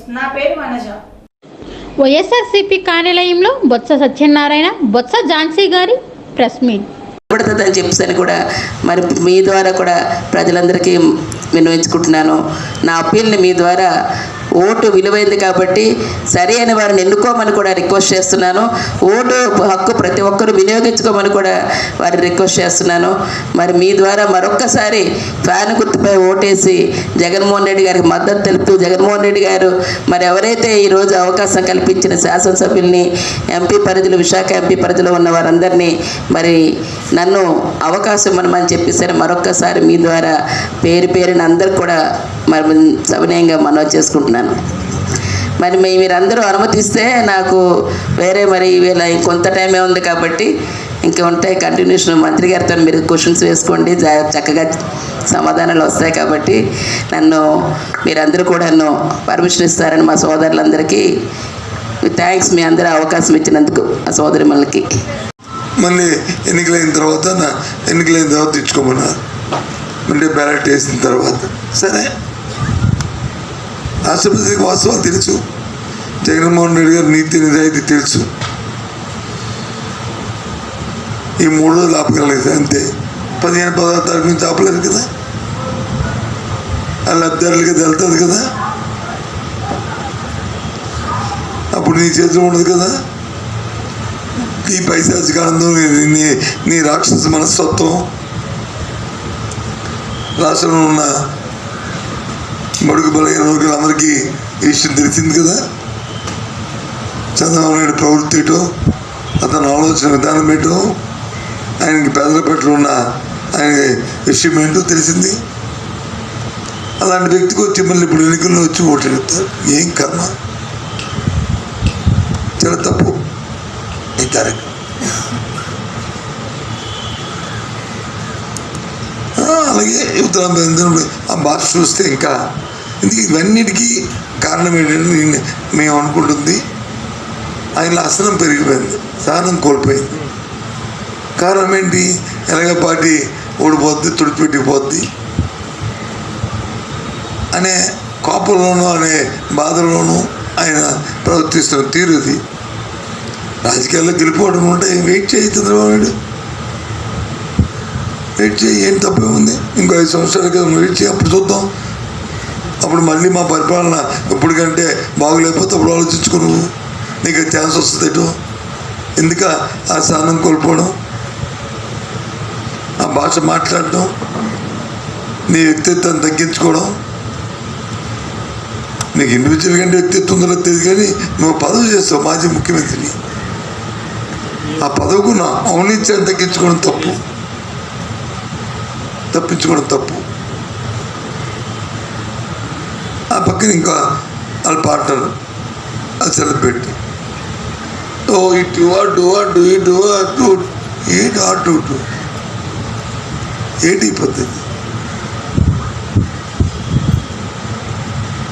News నా పేరు వనజ. వైఎస్ఆర్సీపీ కార్యాలయంలో బొత్స సత్యనారాయణ బొత్స ఝాన్సీ గారి ప్రెస్ మీట్. పడుతుందని చెప్పేసి కూడా మరి మీ ద్వారా కూడా ప్రజలందరికీ వినియోగించుకుంటున్నాను నా అప్పీల్ని మీ ద్వారా ఓటు విలువైంది కాబట్టి సరి అయిన వారిని ఎన్నుకోమని కూడా రిక్వెస్ట్ చేస్తున్నాను. ఓటు హక్కు ప్రతి ఒక్కరూ వినియోగించుకోమని కూడా వారిని రిక్వెస్ట్ చేస్తున్నాను. మరి మీ ద్వారా మరొక్కసారి ఫ్యాన్ గుర్తుపై ఓటేసి జగన్మోహన్ రెడ్డి గారికి మద్దతు తెలుపుతూ జగన్మోహన్ రెడ్డి గారు మరి ఎవరైతే ఈరోజు అవకాశం కల్పించిన శాసనసభ్యుల్ని ఎంపీ పరిధిలో విశాఖ ఎంపీ పరిధిలో ఉన్న వారందరినీ మరి నన్ను అవకాశం ఇవ్వమని చెప్పేసరి మరొక్కసారి మీ ద్వారా పేరు పేరుని అందరు కూడా మరి సవినయంగా మనవి చేసుకుంటున్నాను. మరి మీ మీరందరూ అనుమతిస్తే నాకు వేరే మరి వీళ్ళ కొంత టైమే ఉంది కాబట్టి ఇంకా ఉంటాయి కంటిన్యూషన్ మంత్రి గారితో మీరు క్వశ్చన్స్ వేసుకోండి. చక్కగా సమాధానాలు వస్తాయి కాబట్టి నన్ను మీరందరూ కూడా నన్ను పర్మిషన్ ఇస్తారని మా సోదరులందరికీ థ్యాంక్స్ మీ అందరూ అవకాశం ఇచ్చినందుకు ఆ సోదరిమలకి మళ్ళీ ఎన్నికలైన తర్వాత ఎన్నికలైన తర్వాత ఇచ్చుకోమన్నారు మళ్ళీ బ్యాలెట్ వేసిన తర్వాత. సరే? రాష్ట్రపతికి వాస్తవాలు తెలుసు. జగన్మోహన్ రెడ్డి గారు నీతి నిజాయితీ తెలుసు. ఈ మూడు రోజులు ఆపగలలేదు అంతే. పదిహేను పదహారు తారీఖు నుంచి ఆపలేదు కదా. ఆ లబ్ధిదారులకి వెళ్తుంది కదా. అప్పుడు నీ చేతిలో ఉండదు కదా. నీ పైశాచిక ఆనందం నీ నీ రాక్షస మనస్తత్వం. రాష్ట్రంలో ఉన్న మడుగు బలైన వర్గాలందరికీ ఈ విషయం తెలిసింది కదా? చంద్రబాబు నాయుడు ప్రవృత్తి ఏటో అతను ఆలోచన విధానం ఏంటో ఆయనకి పేదల పట్ల ఉన్న ఆయన విషయం ఏంటో తెలిసింది? అలాంటి వ్యక్తికి వచ్చి మళ్ళీ ఇప్పుడు ఎన్నికల్లో వచ్చి ఓటు ఏం కర్మ? చాలా తప్పు. ఈ తారీఖు. అలాగే యువతల ఆ భాష చూస్తే ఇంకా ఇవన్నిటికీ కారణం ఏంటంటే మేము అనుకుంటుంది ఆయన అసనం పెరిగిపోయింది సహనం కోల్పోయింది. కారణం ఏంటి? ఎలాగ పార్టీ ఓడిపోద్ది తుడిపెట్టిపోద్ది అనే కోపంలోనూ అనే బాధలోనూ ఆయన ప్రవర్తిస్తున్న తీరుది రాజకీయాల్లో గెలిపోవడం ఉంటాయి వెయిట్ చేయి చంద్రబాబు నాయుడు. వెయిట్ చేయి ఏం తప్పే ఉంది ఇంకో ఐదు సంవత్సరాల క్రితం వెయిట్ చేయి అప్పుడు చూద్దాం. అప్పుడు మళ్ళీ మా పరిపాలన ఎప్పటికంటే బాగులేకపోతే అప్పుడు ఆలోచించుకో నువ్వు నీకు ఛాన్స్ వస్తుంది ఎటు? ఎందుక ఆ స్థానం కోల్పోవడం? ఆ భాష మాట్లాడడం? నీ వ్యక్తిత్వాన్ని తగ్గించుకోవడం? నీకు ఇండివిజువల్ కంటే వ్యక్తిత్వం ఉందో తెలియదు కానీ నువ్వు పదవి చేస్తావు మాజీ ముఖ్యమంత్రిని. ఆ పదవుకు నా ఔనిత్యాన్ని తగ్గించుకోవడం తప్పు. తప్పించుకోవడం తప్పు ఆ పక్కన ఇంకా వాళ్ళ పార్ట్నర్ అది సెలబ్రిటీ. ఓ ఇటు అటు అటు ఇటు అటు ఏంటి అటు ఇటు ఏంటి ఈ పద్ధతి?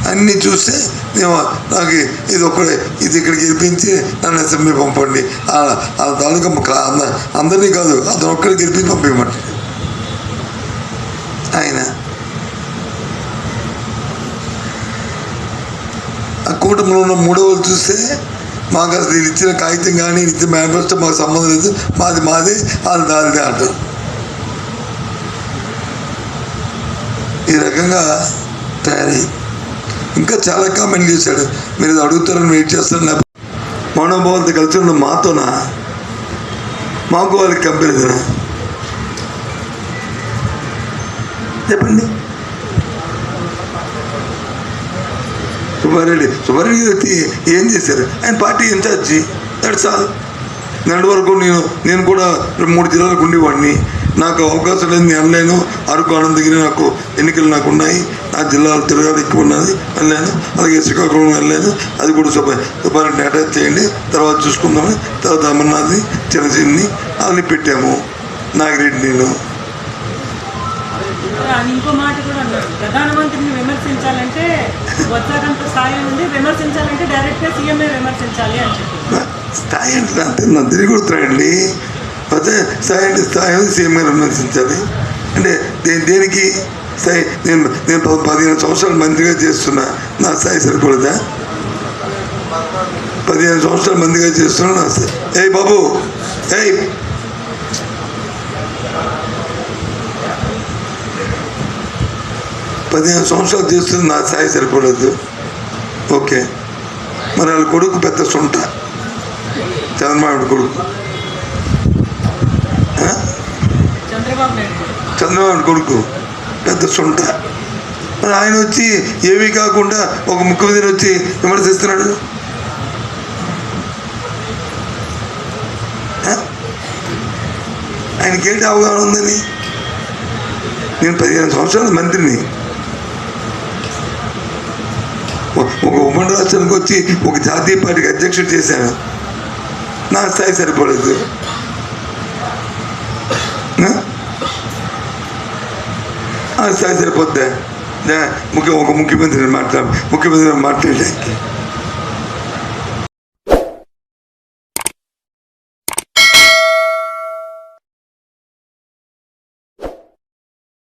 అన్నీ చూస్తే మేము నాకు ఇది ఒకడే ఇది ఇక్కడికి గెలిపించి నన్ను అసెంబ్లీ పంపండి. ఆ- ఆ తాలూకా అందరినీ కాదు అతను ఒక్కడికి గెలిపించి పంపించమంటాడు ఆయన ఆ కూటమిలో ఉన్న మూడో వాళ్ళు చూస్తే మాకు అసలు ఇచ్చిన కాగితం కానీ వీళ్ళు ఇచ్చిన మేనిఫెస్టో మాకు సంబంధం లేదు. మాది మాది అది దానిదే అంటారు. ఈ రకంగా తయారయ్యింది ఇంకా చాలా కామెంట్ చేశాడు. మీరు అడుగుతారని వెయిట్ చేస్తాను. లేకపోతే మనోభావాలతో కలిసి ఉన్న మాతోనా? మాకు వాళ్ళకి కంపారిజనా చెప్పండి. సుబ్బారెడ్డి సుబ్బారెడ్డి వ్యక్తి ఏం చేశారు? ఆయన పార్టీ ఇన్ఛార్జి. దట్స్ ఆల్ నిన్నటి వరకు నేను నేను కూడా మూడు జిల్లాలకు ఉండేవాడిని. నాకు అవకాశం లేదు నేను వెళ్ళలేను అరకు అనంతగిరి నాకు ఎన్నికలు నాకు ఉన్నాయి. నా జిల్లాలో తిరగాలి ఎక్కువ ఉన్నది వెళ్ళాను అలాగే శ్రీకాకుళం వెళ్ళాను అది కూడా సుబ్బ సుబ్బారెడ్డిని అటాచ్ చేయండి. తర్వాత చూసుకుందామని తర్వాత అమర్నాథ్ని చిరంజీవిని అన్ని పెట్టాము. నాగిరెడ్డి నేను. అని ఇంకో మాట కూడా అన్నారు ప్రధానమంత్రిని విమర్శించాలంటే వచ్చాకంత స్థాయి ఉంది. విమర్శించాలంటే డైరెక్ట్గా సీఎంఏ విమర్శించాలి అని చెప్పి స్థాయి అంటే అంతే నందిని కొడుతున్నాయండి అదే స్థాయి అంటే స్థాయి సీఎం గారు విమర్శించాలి. అంటే దే దేనికి స్థాయి నేను నేను పదిహేను సంవత్సరాలు మంత్రిగా చేస్తున్నా నా స్థాయి సరిపడదా పదిహేను సంవత్సరాలు మందిగా చేస్తున్నా నా స్థాయి ఏ బాబు ఏ పదిహేను సంవత్సరాలు చేస్తుంది నా స్థాయి సరిపడదు ఓకే. మరి వాళ్ళ కొడుకు పెద్ద సొంట చంద్రబాబు కొడుకు? చంద్రబాబు కొడుకు. పెద్ద సొంట మరి ఆయన వచ్చి ఏమీ కాకుండా ఒక ముఖ్యమంత్రి వచ్చి విమర్శిస్తున్నాడు? ఆ? ఆయనకేంటి అవగాహన ఉందని? నేను పదిహేను సంవత్సరాల మంత్రిని ఒక- ఒక ఉమ్మడి రాష్ట్రానికి వచ్చి ఒక జాతీయ పార్టీకి అధ్యక్షుడు చేశాను. నా స్థాయి సరిపడదు ఆ? ఆ స్థాయి సరిపోద్దా దా, ముఖ్య ఒక ముఖ్యమంత్రిని మాట్లాడ ముఖ్యమంత్రిని మాట్లాడడానికి.